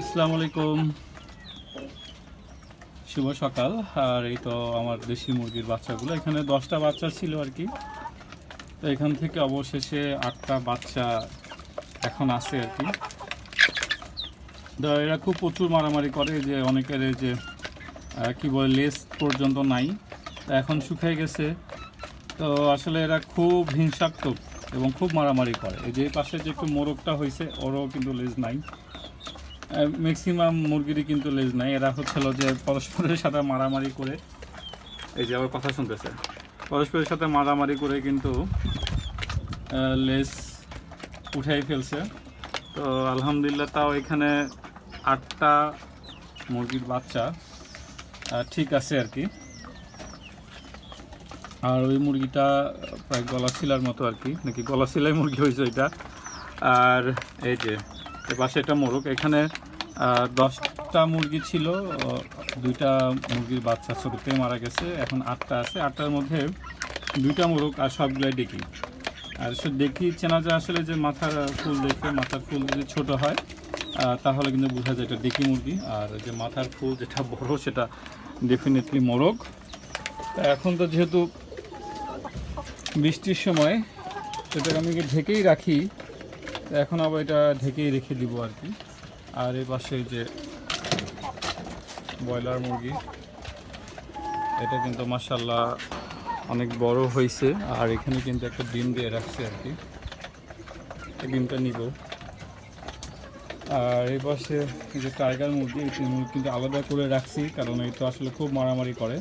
আসসালামু আলাইকুম। শুভ সকাল। আর এই তো আমার দেশি মুরগির বাচ্চাগুলো। এখানে দশটা বাচ্চা ছিল আর কি। তো এখান থেকে অবশেষে আটটা বাচ্চা এখন আছে আর কি। তো এরা খুব প্রচুর মারামারি করে। যে অনেকের যে কি বলে লেস পর্যন্ত নাই। এখন শুকিয়ে গেছে। তো আসলে এরা খুব হিংসাত্মক এবং খুব মারামারি করে। এই যে পাশে যে একটু মোরগটা হয়েছে, ওরও কিন্তু লেজ নাই। ম্যাক্সিমাম মুরগিরই কিন্তু লেজ নাই। এরা হচ্ছিল যে পরস্পরের সাথে মারামারি করে। এই যে আবার কথা শুনতেছে। পরস্পরের সাথে মারামারি করে কিন্তু লেজ উঠাই ফেলছে। তো আলহামদুলিল্লাহ তাও এখানে আটটা মুরগির বাচ্চা ঠিক আছে আর কি। আর ওই মুরগিটা প্রায় গলা শিলার মতো আর কি, নাকি গলা শিলাই মুরগি হয়েছে ওইটা। আর এই যে পাশে একটা মোরগ। এখানে দশটা মুরগি ছিল দুইটা মুরগির বাচ্চা ছোটোতেই মারা গেছে, এখন আটটা আছে। আটটার মধ্যে দুইটা মোরগ আর সবগুলাই ডেকি। আর সে দেখি চেনা যায় আসলে যে মাথার ফুল দেখে, মাথার ফুল যদি ছোট হয় তাহলে কিন্তু বোঝা যায় এটা ডেকি মুরগি। আর যে মাথার ফুল যেটা বড়, সেটা ডেফিনেটলি মোরগ। এখন তো যেহেতু বৃষ্টির সময় সেটাকে আমি ঢেকেই রাখি। এখন আবার এটা ঢেকেই রেখে দিব আর কি। আর এই পাশে যে ব্রয়লার মুরগি, এটা কিন্তু মাসাল্লাহ অনেক বড় হয়েছে আর এখানে কিন্তু একটা ডিম দিয়ে রাখছে আর কি। ডিমটা নিব। আর এই পাশে এই যে টাইগার মুরগি, এই মুরগি কিন্তু আলাদা করে রাখছি, কারণ এই তো আসলে খুব মারামারি করে।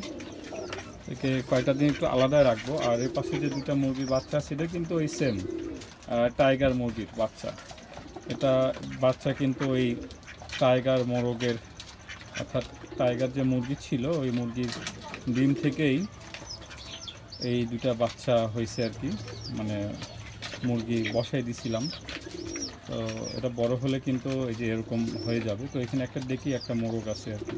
একে কয়টা দিন একটু আলাদা রাখব। আর এর পাশে যে দুটা মুরগির বাচ্চা সেটা কিন্তু ওই সেম টাইগার মুরগির বাচ্চা। এটা বাচ্চা কিন্তু ওই টাইগার মোরগের, অর্থাৎ টাইগার যে মুরগি ছিল, ওই মুরগির ডিম থেকেই এই দুটা বাচ্চা হয়েছে আর কি। মানে মুরগি বসাই দিছিলাম। তো এটা বড় হলে কিন্তু এই যে এরকম হয়ে যাবে। তো এখানে একটা দেখি একটা মোরগ আছে আর কি।